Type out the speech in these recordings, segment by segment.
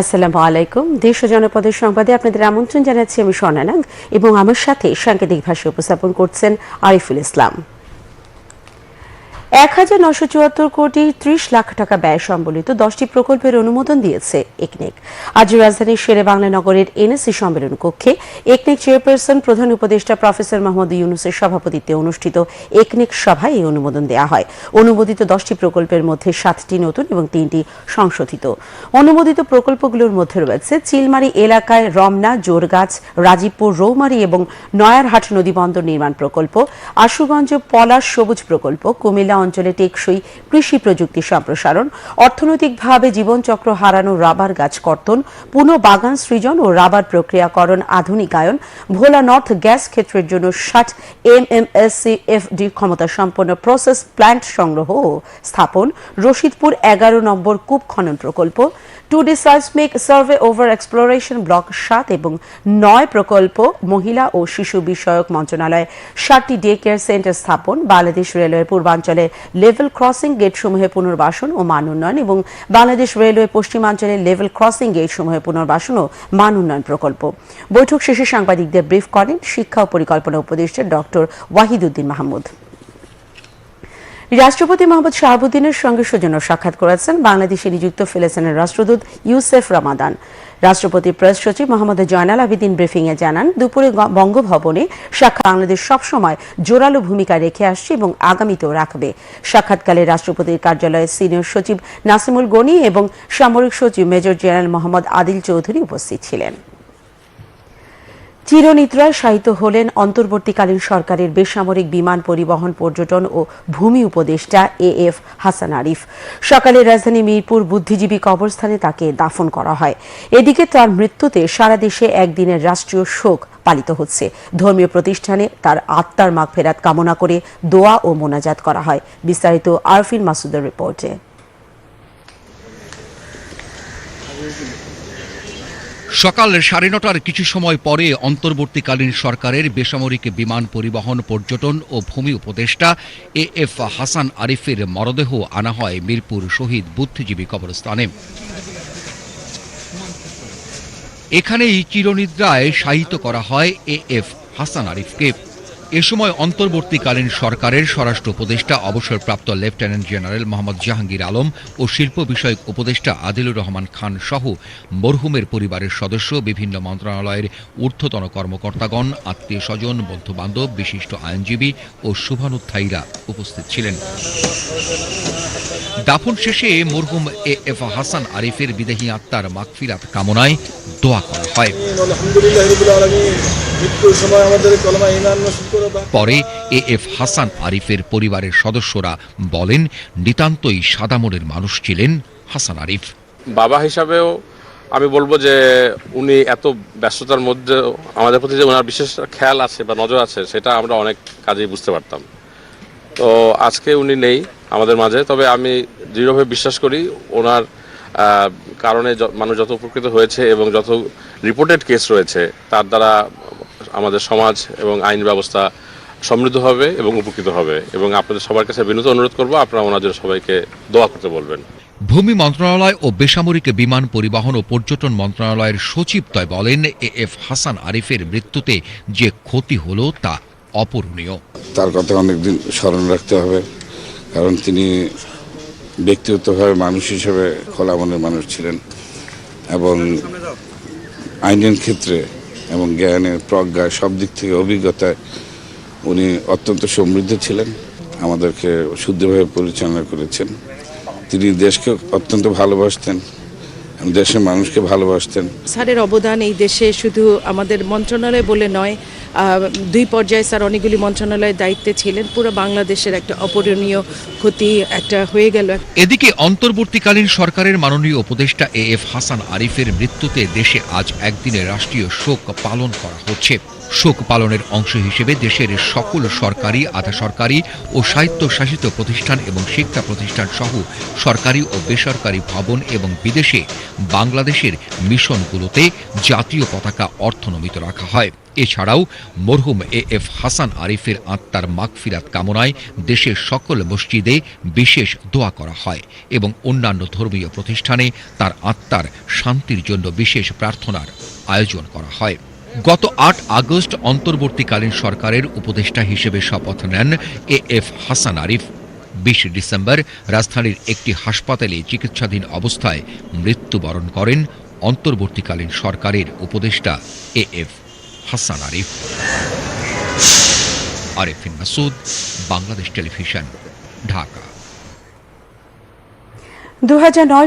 আসসালামু আলাইকুম। দেশ ও জনপদের সংবাদে আপনাদের আমন্ত্রণ জানাচ্ছি আমি স্বর্ণানাং এবং আমার সাথে সাংকেতিক ভাষা উপস্থাপন করছেন আরিফুল ইসলাম। এক হাজার নশো চুয়াত্তর কোটি ত্রিশ লাখ টাকা ব্যয় সম্বলিত দশটি প্রকল্পের অনুমোদন দিয়েছে একনেক। আজ রাজধানীর শেরে বাংলা নগরের এনএসসি সম্মেলন কক্ষে একনেক চেয়ারপারসন, প্রধান উপদেষ্টা প্রফেসর মোহাম্মদ ইউনুসের সভাপতিত্বে অনুষ্ঠিত একনেক সভায় এই অনুমোদন দেওয়া হয়। অনুমোদিত দশটি প্রকল্পের মধ্যে সাতটি নতুন এবং তিনটি সংশোধিত। অনুমোদিত প্রকল্পগুলোর মধ্যে রয়েছে চিলমারি এলাকায় রমনা, জোরগাছ, রাজীবপুর, রৌমারী এবং নয়ারহাট নদীবন্দর নির্মাণ প্রকল্প, আশুগঞ্জ পলাশ সবুজ প্রকল্প, কুমিল্লা অঞ্চলে টেকসই কৃষি প্রযুক্তি সম্প্রসারণ, অর্থনৈতিকভাবে জীবনচক্র হারানো রাবার গাছ কর্তন, পুনঃ বাগান সৃজন ও রাবার প্রক্রিয়াকরণ আধুনিকায়ন, ভোলা নর্থ গ্যাস ক্ষেত্রের জন্য ষাট M M S C F D ক্ষমতা সম্পন্ন প্রসেস প্ল্যান্ট সংগ্রহ ও স্থাপন, রশিদপুর এগারো নম্বর কূপ খনন প্রকল্প two D seismic survey over exploration block সাত এবং নয় প্রকল্প, মহিলা ও শিশু বিষয়ক মন্ত্রণালয়। ষাটটি ডে কেয়ার সেন্টার স্থাপন, বাংলাদেশ রেলওয়ের পূর্বাঞ্চলে লেভেল ক্রসিং গেটসমূহে পুনর্বাসন ও মান উন্নয়ন এবং বাংলাদেশ রেলওয়ে পশ্চিমাঞ্চলে লেভেল ক্রসিং গেটসমূহে পুনর্বাসন ও মান উন্নয়ন প্রকল্প। বৈঠক শেষে সাংবাদিকদের ব্রিফ করেন শিক্ষা ও পরিকল্পনা উপদেষ্টা ডক্টর ওয়াহিদুদ্দিন মাহমুদ। রাষ্ট্রপতি মোহাম্মদ শাহাবুদ্দিনের সঙ্গে সৌজন্য সাক্ষাৎ করেছেন বাংলাদেশে নিযুক্ত ফিলিস্তিনের রাষ্ট্রদূত ইউসেফ রামাদান। রাষ্ট্রপতি প্রেস সচিব মোহাম্মদ জয়নাল আবেদিন ব্রিফিং এ জানান, দুপুরে বঙ্গভবনে সাক্ষাৎ বাংলাদেশ সবসময় জোরালো ভূমিকা রেখে আসছে এবং আগামীতেও রাখবে। সাক্ষাৎকালে রাষ্ট্রপতির কার্যালয়ের সিনিয়র সচিব নাসিমুল গনি এবং সামরিক সচিব মেজর জেনারেল মোহাম্মদ আদিল চৌধুরী উপস্থিত ছিলেন। চিরনিদ্রায় শায়িত হলেন অন্তর্বর্তীকালীন সরকারের বেসামরিক বিমান পরিবহন পর্যটন ও ভূমি উপদেষ্টা এ এফ হাসান আরিফ। সকালে রাজধানী মিরপুর বুদ্ধিজীবী কবরস্থানে তাকে দাফন করা হয়। এদিকে তার মৃত্যুতে সারা দেশে একদিনের রাষ্ট্রীয় শোক পালিত হচ্ছে। ধর্মীয় প্রতিষ্ঠানে তার আত্মার মাগফেরাত কামনা করে দোয়া ও মোনাজাত করা হয়। বিস্তারিত আরফিন মাসুদের রিপোর্টে। সকাল সাড়ে নটার কিছু সময় পরে অন্তর্বর্তীকালীন সরকারের বেসামরিক বিমান পরিবহন, পর্যটন ও ভূমি উপদেষ্টা এ এফ হাসান আরিফের মরদেহ আনা হয় মিরপুর শহীদ বুদ্ধিজীবী কবরস্থানে। এখানেই চিরনিদ্রায় শায়িত করা হয় এ এফ হাসান আরিফকে। এ সময় অন্তর্বর্তীকালীন সরকারের স্বরাষ্ট্র উপদেষ্টা, অবসরপ্রাপ্ত লেফটেন্যান্ট জেনারেল মোহাম্মদ জাহাঙ্গীর আলম ও শিল্প বিষয়ক উপদেষ্টা আদিলুর রহমান খান সহ মরহুমের পরিবারের সদস্য, বিভিন্ন মন্ত্রণালয়ের ঊর্ধ্বতন কর্মকর্তাগণ আত্মীয় স্বজন বন্ধু বান্ধব বিশিষ্ট আইনজীবী ও শুভানুধ্যায়ীরা উপস্থিত ছিলেন দাফন শেষে মরহুম এ এফ হাসান আরিফের বিদেহী আত্মার মাগফিরাত কামনায় দোয়া করা হয় সময় আমাদের কলমা ইমান। পরে এ এফ হাসান আরিফের পরিবারের সদস্যরা বলেন, নিতান্তই সাদামনের মানুষ ছিলেন হাসান আরিফ। বাবা হিসাবেও আমি বলব যে উনি এত ব্যস্ততার মধ্যে আমাদের প্রতি যে ওনার বিশেষ খেয়াল আছে বা নজর আছে, সেটা আমরা অনেক কাজেই বুঝতে পারতাম। তো আজকে উনি নেই আমাদের মাঝে, তবে আমি দৃঢ়ভাবে বিশ্বাস করি ওনার কারণে মানুষ যত উপকৃত হয়েছে এবং যত রিপোর্টেড কেস রয়েছে, তার দ্বারা আমাদের সমাজ এবং আইন ব্যবস্থা সমৃদ্ধ হবে এবং উপকৃত হবে। এবং আপনাদের সবার কাছে বিনীত অনুরোধ করব আপনারা ওনাদের সবাইকে দোয়া করতে বলবেন। ভূমি মন্ত্রণালয় ও বেসামরিক বিমান পরিবহন ও পর্যটন মন্ত্রণালয়ের সচিবদ্বয় বলেন এ এফ হাসান আরিফের মৃত্যুতে যে ক্ষতি হলো তা অপূরণীয়। তার কথা অনেকদিন স্মরণ রাখতে হবে কারণ তিনি ব্যক্তিগতভাবে মানুষ হিসেবে খোলা মনের মানুষ ছিলেন এবং আইনের ক্ষেত্রে এবং জ্ঞানের প্রজ্ঞা সব দিক থেকে অভিজ্ঞতায় উনি অত্যন্ত সমৃদ্ধ ছিলেন, আমাদেরকে শুদ্ধভাবে পরিচালনা করেছেন। তিনি দেশকে অত্যন্ত ভালোবাসতেন। দেশের মানুষকে ভালোবাসতেন। স্যারের অবদান এই দেশে শুধু আমাদের মন্ত্রণালয় বলে নয় দুই পর্যায়ে স্যার অনেকগুলি মন্ত্রণালয়ের দায়িত্বে ছিলেন। পুরো বাংলাদেশের একটা অপরণীয় ক্ষতি একটা হয়ে গেল। এদিকে অন্তর্বর্তীকালীন সরকারের মাননীয় উপদেষ্টা এ এফ হাসান আরিফের মৃত্যুতে দেশে আজ একদিনে রাষ্ট্রীয় শোক পালন করা হচ্ছে। শোক পালনের অংশ হিসেবে দেশের সকল সরকারি আধা সরকারি ও স্বায়ত্তশাসিত প্রতিষ্ঠান এবং শিক্ষা প্রতিষ্ঠান সহ সরকারি ও বেসরকারি ভবন এবং বিদেশে বাংলাদেশের মিশনগুলোতে জাতীয় পতাকা অর্থনমিত রাখা হয়। এছাড়াও মরহুম এ এফ হাসান আরিফের আত্মার মাগফিরাত কামনায় দেশের সকল মসজিদে বিশেষ দোয়া করা হয় এবং অন্যান্য ধর্মীয় প্রতিষ্ঠানে তার আত্মার শান্তির জন্য বিশেষ প্রার্থনার আয়োজন করা হয়। গত আট আগস্ট অন্তর্বর্তীকালীন সরকারের উপদেষ্টা হিসেবে শপথ নেন এ এফ হাসান আরিফ। বিশ ডিসেম্বর রাজধানীর একটি হাসপাতালে চিকিৎসাধীন অবস্থায় মৃত্যুবরণ করেন অন্তর্বর্তীকালীন সরকারের উপদেষ্টা A F Hasan Arif. Arefin Masud, Bangladesh television, Dhaka. দু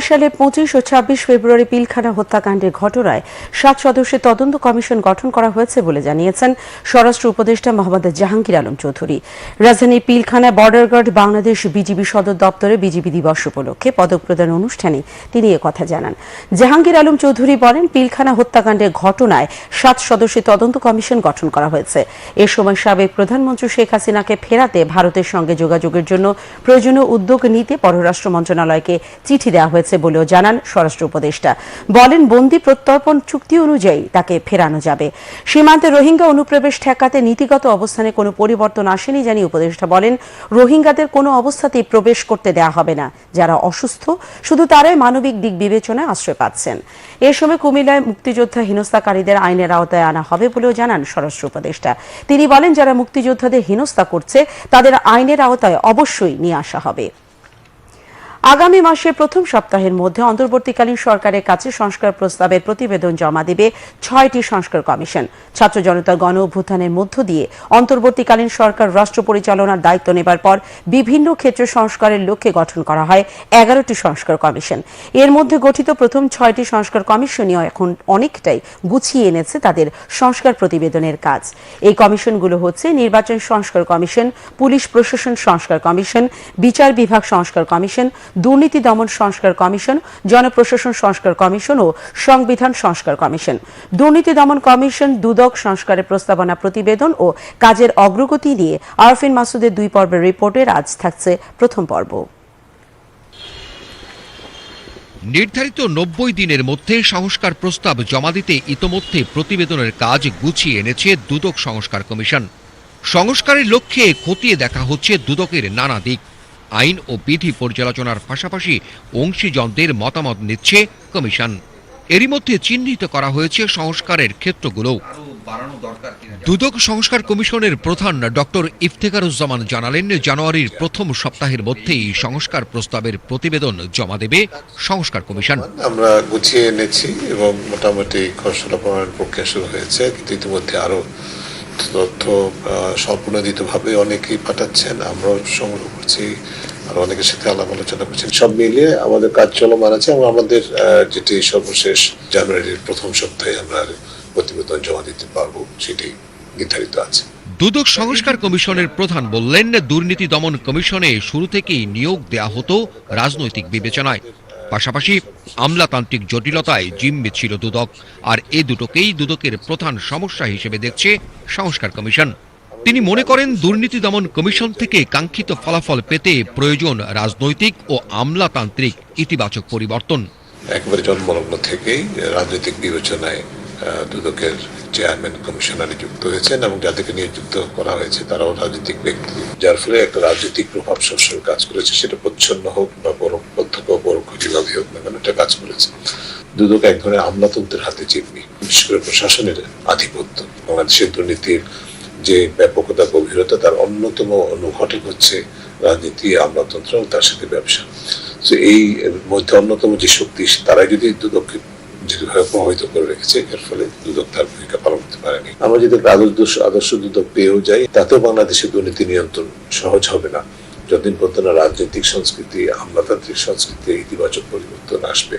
সালে পঁচিশ ও ছাব্বিশ ফেব্রুয়ারি পিলখানা হত্যাকাণ্ডের ঘটনায় সাত সদস্যের তদন্ত কমিশন গঠন করা হয়েছে বলে জানিয়েছেন স্বরাষ্ট্র উপদেষ্টা মোহাম্মদ জাহাঙ্গীর আলম চৌধুরী। রাজধানীর Pilkhana border guard Bangladesh BGB সদর দপ্তরে বিজিবি দিবস উপলক্ষে পদক প্রদান অনুষ্ঠানে তিনি কথা জানান। জাহাঙ্গীর আলম চৌধুরী বলেন, পিলখানা হত্যাকাণ্ডের ঘটনায় সাত সদস্যের তদন্ত কমিশন গঠন করা হয়েছে। এ সময় সাবেক প্রধানমন্ত্রী শেখ হাসিনাকে ফেরাতে ভারতের সঙ্গে যোগাযোগের জন্য প্রয়োজনীয় উদ্যোগ নিতে পররাষ্ট্র মন্ত্রণালয়কে চিঠি দেওয়া হয়েছে বলেও জানান স্বরাষ্ট্র উপদেষ্টা। বলেন, বন্দি প্রত্যর্পণ চুক্তি অনুযায়ী তাকে ফেরানো যাবে। সীমান্তে রোহিঙ্গা অনুপ্রবেশ ঠেকাতে নীতিগত অবস্থানে কোনো পরিবর্তন আসেনি জানিয়ে উপদেষ্টা বলেন, রোহিঙ্গাদের কোনো অবস্থাতেই প্রবেশ করতে দেওয়া হবে না। যারা অসুস্থ, শুধু তারাই মানবিক দিক বিবেচনায় আশ্রয় পাচ্ছেন। এ সময় কুমিল্লায় মুক্তিযোদ্ধা হেনস্থাকারীদের আইনের আওতায় আনা হবে বলেও জানান স্বরাষ্ট্র উপদেষ্টা। তিনি বলেন, যারা মুক্তিযোদ্ধাদের হেনস্থা করছে, তাদের আইনের আওতায় অবশ্যই নিয়ে আসা হবে। আগামী মাসের প্রথম সপ্তাহের মধ্যে অন্তর্বর্তীকালীন সরকারের কাছে সংস্কার প্রস্তাবের প্রতিবেদন জমা দেবে ছয়টি সংস্কার কমিশন। ছাত্র জনতার গণ অভ্যুত্থানের মধ্য দিয়ে অন্তর্বর্তীকালীন সরকার রাষ্ট্র পরিচালনার দায়িত্ব নেবার পর বিভিন্ন ক্ষেত্রে সংস্কারের লক্ষ্যে গঠন করা হয় এগারোটি সংস্কার কমিশন। এর মধ্যে গঠিত প্রথম ছয়টি সংস্কার কমিশনই এখন অনেকটাই গুছিয়ে এনেছে তাদের সংস্কার প্রতিবেদনের কাজ। এই কমিশনগুলো হচ্ছে নির্বাচন সংস্কার কমিশন, পুলিশ প্রশাসন সংস্কার কমিশন, বিচার বিভাগ সংস্কার কমিশন দুর্নীতি দমন সংস্কার কমিশন, জনপ্রশাসন সংস্কার কমিশন ও সংবিধান সংস্কার কমিশন। দুর্নীতি দমন কমিশন দুদক সংস্কারের প্রস্তাবনা প্রতিবেদন ও কাজের অগ্রগতি নিয়ে আরফিন মাসুদের দুই পর্বের রিপোর্টের আজ থাকছে প্রথম পর্ব। নির্ধারিত নব্বই দিনের মধ্যে সংস্কার প্রস্তাব জমা দিতে ইতোমধ্যে প্রতিবেদনের কাজ গুছিয়ে এনেছে দুদক সংস্কার কমিশন। সংস্কারের লক্ষ্যে খতিয়ে দেখা হচ্ছে দুদকের নানা দিক। আইন ও বিধি পর্যালোচনার পাশাপাশি অংশীজনদের মতামত নিচ্ছে কমিশন। এরই মধ্যে চিহ্নিত করা হয়েছে সংস্কারের ক্ষেত্রগুলো। দুদক সংস্কার কমিশনের প্রধান ডক্টর ইফতেখারুজ্জামান জানালেন, জানুয়ারির প্রথম সপ্তাহের মধ্যেই সংস্কার প্রস্তাবের প্রতিবেদন জমা দেবে সংস্কার কমিশন। আমরা গুছিয়ে এনেছি এবং মোটামুটি খসড়া প্রণয়ন প্রক্রিয়া শুরু হয়েছে ইতিমধ্যে আরও তথ্য আহ, স্বল্পোন্নতিতভাবে অনেকেই পাঠাচ্ছেন আমরাও সংগ্রহ করছি আর অনেকের সাথে আলাপ আলোচনা করছি। সব মিলিয়ে আমাদের কাজ চলমান আছে এবং আমাদের যেটি সর্বশেষ জানুয়ারির প্রথম সপ্তাহে আমরা প্রতিবেদন জমা দিতে পারব সেটি নির্ধারিত আছে। দুদক সংস্কার কমিশনের প্রধান বললেন দুর্নীতি দমন কমিশনে শুরু থেকেই নিয়োগ দেয়া হতো রাজনৈতিক বিবেচনায়। পাশাপাশি আমলাতান্ত্রিক জটিলতায় জিম্মি ছিল দুদক, আর এ দুটোকেই দুদকের প্রধান সমস্যা হিসেবে দেখছে সংস্কার কমিশন। তিনি মনে করেন দুর্নীতি দমন কমিশন থেকে কাঙ্ক্ষিত ফলাফল পেতে প্রয়োজন রাজনৈতিক ও আমলাতান্ত্রিক ইতিবাচক পরিবর্তন। একেবারে জন্মলগ্ন থেকেই রাজনৈতিক বিবেচনায় দুদকের চেয়ারম্যান, কমিশনার নিযুক্ত হয়েছেন এবং যাদেরকে নিযুক্ত করা হয়েছে তারাও রাজনৈতিক ব্যক্তি। যার ফলে একটা রাজনৈতিক প্রভাব সবসময় কাজ করেছে, সেটা প্রচ্ছন্ন হোক বা পরোক্ষ প্রত্যক্ষ ও পরোক্ষ যেভাবে হোক না কেন এটা কাজ করেছে। দুদক এক ধরনের আমলাতন্ত্রের হাতে জিম্মি বিশেষ করে প্রশাসনের আধিপত্য। বাংলাদেশের দুর্নীতির যে ব্যাপকতা, গভীরতা, তার অন্যতম অনুঘটক হচ্ছে রাজনীতি, আমলাতন্ত্র এবং তার সাথে ব্যবসা। তো এই মধ্যে অন্যতম যে শক্তি, তারাই যদি দুদককে যেভাবে প্রভাবিত করে রেখেছে, এর ফলে দুদক তার ভূমিকা পালন করতে পারেনি। আমরা যদি আদর্শ আদর্শ দুদক পেয়েও যাই, তাতেও বাংলাদেশের দুর্নীতি নিয়ন্ত্রণ সহজ হবে না। যতদিন পর্যন্ত না রাজনৈতিক সংস্কৃতি আমলাতান্ত্রিক সংস্কৃতি ইতিবাচক পরিবর্তন আসবে।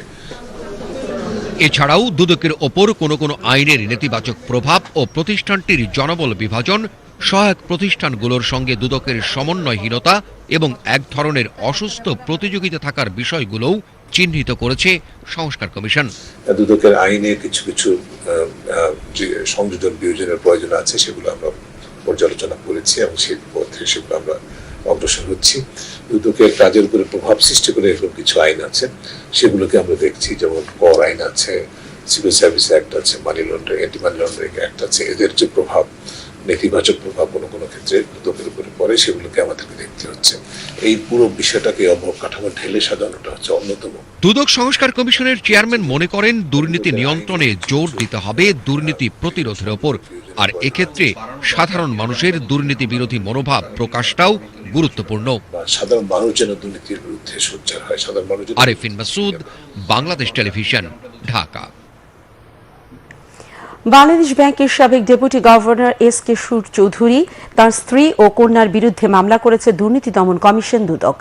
এছাড়াও দুদকের ওপর কোনো কোনো আইনের নেতিবাচক প্রভাব ও প্রতিষ্ঠানটির জনবল বিভাজন সহায়ক প্রতিষ্ঠানগুলোর সঙ্গে দুদকের সমন্বয়হীনতা এবং এক ধরনের অসুস্থ প্রতিযোগিতা থাকার বিষয়গুলোও চিহ্নিত করেছে সংস্কার কমিশন। দুদকের আইনে কিছু কিছু সংযোজন বিয়োজনের প্রয়োজন আছে সেগুলো আমরা পর্যালোচনা করেছি এবং সেই পথে সেগুলো আমরা অগ্রসর হচ্ছি। উদ্যোগের কাজের উপরে প্রভাব সৃষ্টি করে এরকম কিছু আইন আছে। সেগুলোকে আমরা দেখছি, যেমন কর আইন আছে সিভিল সার্ভিস অ্যাক্ট আছে money laundering anti money laundering act আছে। এদের যে প্রভাব নেতিবাচক প্রভাব কোনো কোনো ক্ষেত্রে দুদকের উপরে পড়ে সেগুলোকে আমাদেরকে দেখতে হচ্ছে। এই পুরো বিষয়টাকে অবকাঠামো ঢেলে সাজানোটা হচ্ছে অন্যতম। দুদক সংস্কার কমিশনের চেয়ারম্যান মনে করেন দুর্নীতি নিয়ন্ত্রণে জোর দিতে হবে দুর্নীতি প্রতিরোধের ওপর। আর এক্ষেত্রে সাধারণ মানুষের দুর্নীতি বিরোধী মনোভাব প্রকাশটাও গুরুত্বপূর্ণ। সাধারণ মানুষ যেন দুর্নীতির বিরুদ্ধে সোচ্চার হয় সাধারণ মানুষ আরেফিন মাসুদ বাংলাদেশ টেলিভিশন ঢাকা। বাংলাদেশ ব্যাংকের সাবেক ডেপুটি গভর্নর এস কে সুর চৌধুরী তার স্ত্রী ও কন্যার বিরুদ্ধে মামলা করেছে দুর্নীতি দমন কমিশন দুদক।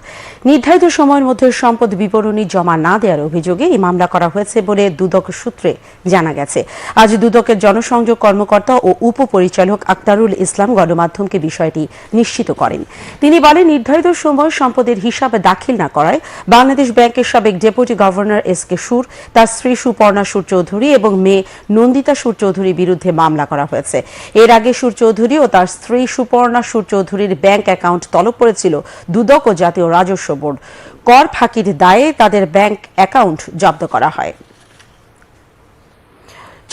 নির্ধারিত সময়ের মধ্যে সম্পদ বিবরণী জমা না দেওয়ার অভিযোগে এই মামলা করা হয়েছে বলে দুদক সূত্রে জানা গেছে। আজ দুদকের জনসংযোগ কর্মকর্তা ও উপপরিচালক আক্তারুল ইসলাম গণমাধ্যমকে বিষয়টি নিশ্চিত করেন। তিনি বলেন, নির্ধারিত সময় সম্পদের হিসাব দাখিল না করায় বাংলাদেশ ব্যাংকের সাবেক ডেপুটি গভর্নর এস কে সুর, তার স্ত্রী সুপর্ণা সুর চৌধুরী এবং মেয়ে নন্দিতা সুর চৌধুরীর বিরুদ্ধে মামলা করা হয়েছে। এর আগে সুর চৌধুরী ও তার স্ত্রী সুপর্ণা সুর চৌধুরীর ব্যাংক অ্যাকাউন্ট তলব করেছিল দুদক ও জাতীয় রাজস্ব বোর্ড। কর ফাঁকির দায়ে তাদের ব্যাংক অ্যাকাউন্ট জব্দ করা হয়।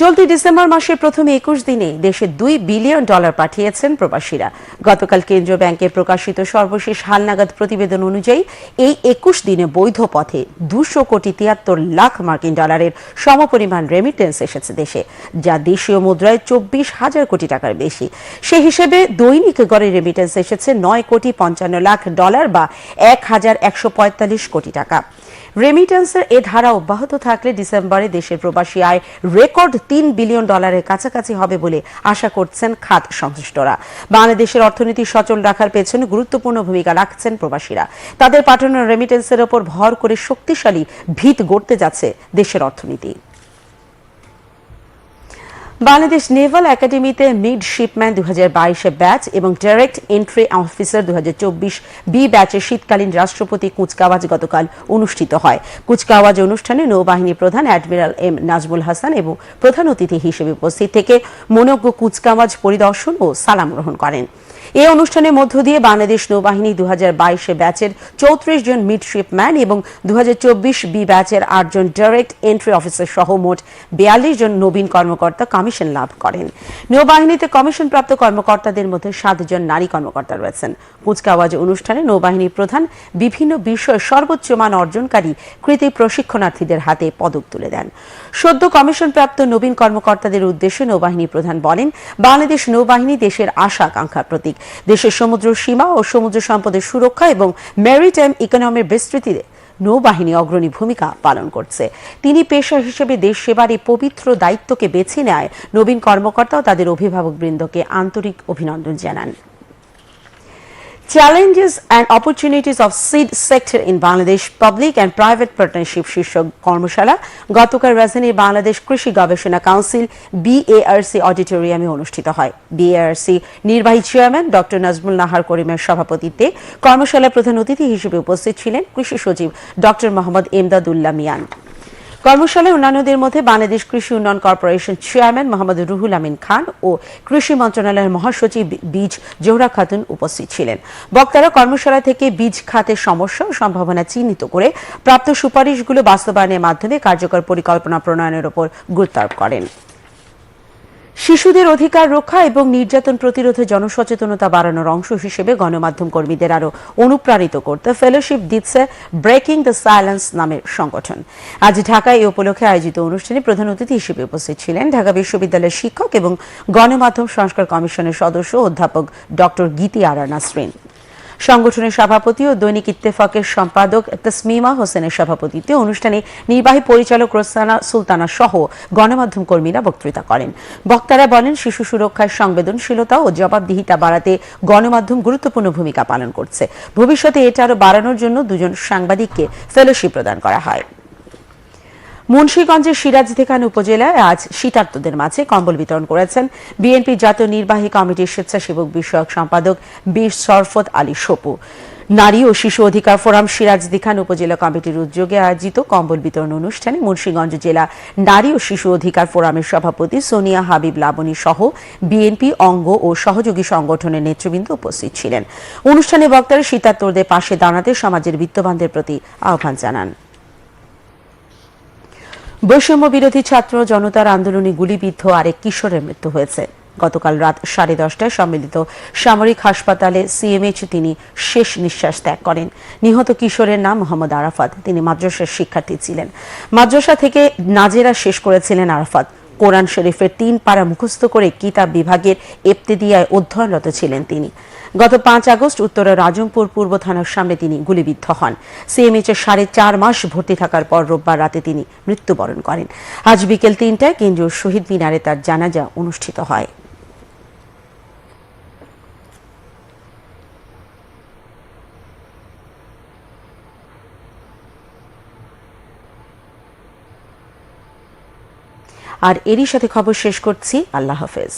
চলতি ডিসেম্বর মাসের প্রথম একুশ দিনে দেশে দুই বিলিয়ন ডলার পাঠিয়েছেন প্রবাসীরা। গতকাল কেন্দ্রীয় ব্যাংকে প্রকাশিত সর্বশেষ হালনাগাদ প্রতিবেদন অনুযায়ী, এই একুশ দিনে বৈধ পথে দুশো কোটি তিয়াত্তর লাখ মার্কিন ডলারের সমপরিমাণ রেমিটেন্স এসেছে দেশে, যা দেশীয় মুদ্রায় চব্বিশ হাজার কোটি টাকার বেশি। সে হিসেবে দৈনিক গড়ে রেমিটেন্স এসেছে নয় কোটি পঞ্চান্ন লাখ ডলার বা এক হাজার একশো পঁয়তাল্লিশ কোটি টাকা। রেমিটেন্সের এ ধারা অব্যাহত থাকলে ডিসেম্বরে দেশের প্রবাসী আয় রেকর্ড তিন বিলিয়ন ডলারের কাছাকাছি হবে বলে আশা করছেন খাত সংশ্লিষ্টরা। বাংলাদেশের অর্থনীতি সচল রাখার পেছনে গুরুত্বপূর্ণ ভূমিকা রাখছেন প্রবাসীরা। তাদের পাঠানো রেমিটেন্সের ওপর ভর করে শক্তিশালী ভিত গড়তে যাচ্ছে দেশের অর্থনীতি। বাংলাদেশ নেভাল একাডেমিতে মিড শিপম্যান দু ব্যাচ এবং ডাইরেক্ট এন্ট্রি অফিসার দু হাজার চব্বিশ বি ব্যাচের শীতকালীন রাষ্ট্রপতি কুচকাওয়াজ গতকাল অনুষ্ঠিত হয়। কুচকাওয়াজ অনুষ্ঠানে নৌবাহিনী প্রধান অ্যাডমিরাল এম নাজমুল হাসান এবং প্রধান অতিথি হিসেবে উপস্থিত থেকে মনোজ্ঞ কুচকাওয়াজ পরিদর্শন ও সালাম গ্রহণ করেন। এই অনুষ্ঠানের মধ্য দিয়ে বাংলাদেশ নৌবাহিনী দু হাজার ব্যাচের চৌত্রিশ জন মিডশিপম্যান এবং দু বি ব্যাচের আটজন ডাইরেক্ট এন্ট্রি অফিসার সহ মোট বিয়াল্লিশ জন নবীন কর্মকর্তা কমিশন লাভ করেন। নৌবাহিনীতে কমিশনপ্রাপ্ত কর্মকর্তাদের মধ্যে সাতজন নারী কর্মকর্তা রয়েছেন। কুচকাওয়াজ অনুষ্ঠানে নৌবাহিনী প্রধান বিভিন্ন বিষয়ে সর্বোচ্চ মান অর্জনকারী কৃতি প্রশিক্ষণার্থীদের হাতে পদক তুলে দেন। সদ্য কমিশনপ্রাপ্ত নবীন কর্মকর্তাদের উদ্দেশ্যে নৌবাহিনী প্রধান বলেন, বাংলাদেশ নৌবাহিনী দেশের আশা আকাঙ্ক্ষার প্রতীক। দেশের সমুদ্র সীমা ও সমুদ্র সম্পদের সুরক্ষা এবং ম্যারিটাইম ইকোনমির বিস্তৃতিতে নৌবাহিনী অগ্রণী ভূমিকা পালন করছে। তিনি পেশা হিসেবে দেশ সেবার এই পবিত্র দায়িত্বকে বেছে নেয়। নবীন কর্মকর্তা ও তাদের অভিভাবকবৃন্দকে আন্তরিক অভিনন্দন জানান। Challenges and Opportunities of Seed Sector in Bangladesh Public and Private Partnership শীর্ষক কর্মশালা গতকাল রাজধানীর বাংলাদেশ কৃষি গবেষণা কাউন্সিল বিএআরসি অডিটোরিয়ামে অনুষ্ঠিত হয়। বিএআরসি নির্বাহী চেয়ারম্যান ডক্টর নাজমুল নাহার করিমের সভাপতিত্বে কর্মশালায় প্রধান অতিথি হিসেবে উপস্থিত ছিলেন কৃষি সচিব ডক্টর মোহাম্মদ এমদাদুল্লাহ মিয়ান। কর্মশালায় অন্যান্যদের মধ্যে বাংলাদেশ কৃষি উন্নয়ন কর্পোরেশন চেয়ারম্যান মোহাম্মদ রুহুল আমিন খান ও কৃষি মন্ত্রণালয়ের মহাসচিব বীজ জোহরা খাতুন উপস্থিত ছিলেন। বক্তারা কর্মশালা থেকে বীজ খাতের সমস্যা ও সম্ভাবনা চিহ্নিত করে প্রাপ্ত সুপারিশগুলো বাস্তবায়নের মাধ্যমে কার্যকর পরিকল্পনা প্রণয়নের উপর গুরুত্ব আরোপ করেন। শিশুদের অধিকার রক্ষা এবং নির্যাতন প্রতিরোধে জনসচেতনতা বাড়ানোর অংশ হিসেবে গণমাধ্যম কর্মীদের আরও অনুপ্রাণিত করতে ফেলোশিপ দিচ্ছে ব্রেকিং দ্য সাইলেন্স নামের সংগঠন। আজ ঢাকায় এই উপলক্ষে আয়োজিত অনুষ্ঠানে প্রধান অতিথি হিসেবে উপস্থিত ছিলেন ঢাকা বিশ্ববিদ্যালয়ের শিক্ষক এবং গণমাধ্যম সংস্কার কমিশনের সদস্য অধ্যাপক ডক্টর গীতি আরানা নাসরিন সংগঠনের সভাপতি ও দৈনিক ইত্তেফাকের সম্পাদক তসমিমা হোসেনের সভাপতিত্বে অনুষ্ঠানে নির্বাহী পরিচালক রোসানা সুলতানা সহ গণমাধ্যম কর্মীরা বক্তৃতা করেন। বক্তারা বলেন, শিশু সুরক্ষায় সংবেদনশীলতা ও জবাবদিহিতা বাড়াতে গণমাধ্যম গুরুত্বপূর্ণ ভূমিকা পালন করছে। ভবিষ্যতে এটা আরও বাড়ানোর জন্য দুজন সাংবাদিককে ফেলোশিপ প্রদান করা হয়। মুন্সীগঞ্জের সিরাজদিখান উপজেলায় আজ শীতার্তদের মাঝে কম্বল বিতরণ করেছেন বিএনপি জাতীয় নির্বাহী কমিটির স্বেচ্ছাসেবক বিষয়ক সম্পাদক বীর সরফত আলী সপু। নারী ও শিশু অধিকার ফোরাম সিরাজদি খান উপজেলা কমিটির উদ্যোগে আয়োজিত কম্বল বিতরণ অনুষ্ঠানে মুন্সিগঞ্জ জেলা নারী ও শিশু অধিকার ফোরামের সভাপতি সোনিয়া হাবিব লাবনী সহ বিএনপি অঙ্গ ও সহযোগী সংগঠনের নেতৃবৃন্দ উপস্থিত ছিলেন। অনুষ্ঠানে বক্তারা শীতার্তদের পাশে দাঁড়াতে সমাজের বিত্তবানদের প্রতি আহ্বান জানান। বৈষম্য বিরোধী ছাত্র জনতার আন্দোলনে গুলিবিদ্ধ আরেক কিশোরের মৃত্যু হয়েছে। গতকাল রাত সাড়ে দশটায় সম্মিলিত সামরিক হাসপাতালে সিএমএইচ তিনি শেষ নিঃশ্বাস ত্যাগ করেন। নিহত কিশোরের নাম মোহাম্মদ আরাফাত। তিনি মাদ্রাসার শিক্ষার্থী ছিলেন। মাদ্রাসা থেকে নাজেরা শেষ করেছিলেন আরাফাত। কোরআন শরীফের তিন পারা মুখস্থ করে কিতাব বিভাগের এফতেদিয়ায় অধ্যয়নরত ছিলেন তিনি। গত পাঁচ আগস্ট উত্তরের রাজমপুর পূর্ব থানার সামনে তিনি গুলিবিদ্ধ হন। সিএমএইচের সাড়ে চার মাস ভর্তি থাকার পর রোববার রাতে তিনি মৃত্যুবরণ করেন। আজ বিকেল তিনটায় কেন্দ্রীয় শহীদ মিনারে তার জানাজা অনুষ্ঠিত হয়। আর এরই সাথে খবর শেষ করছি। আল্লাহ হাফেজ।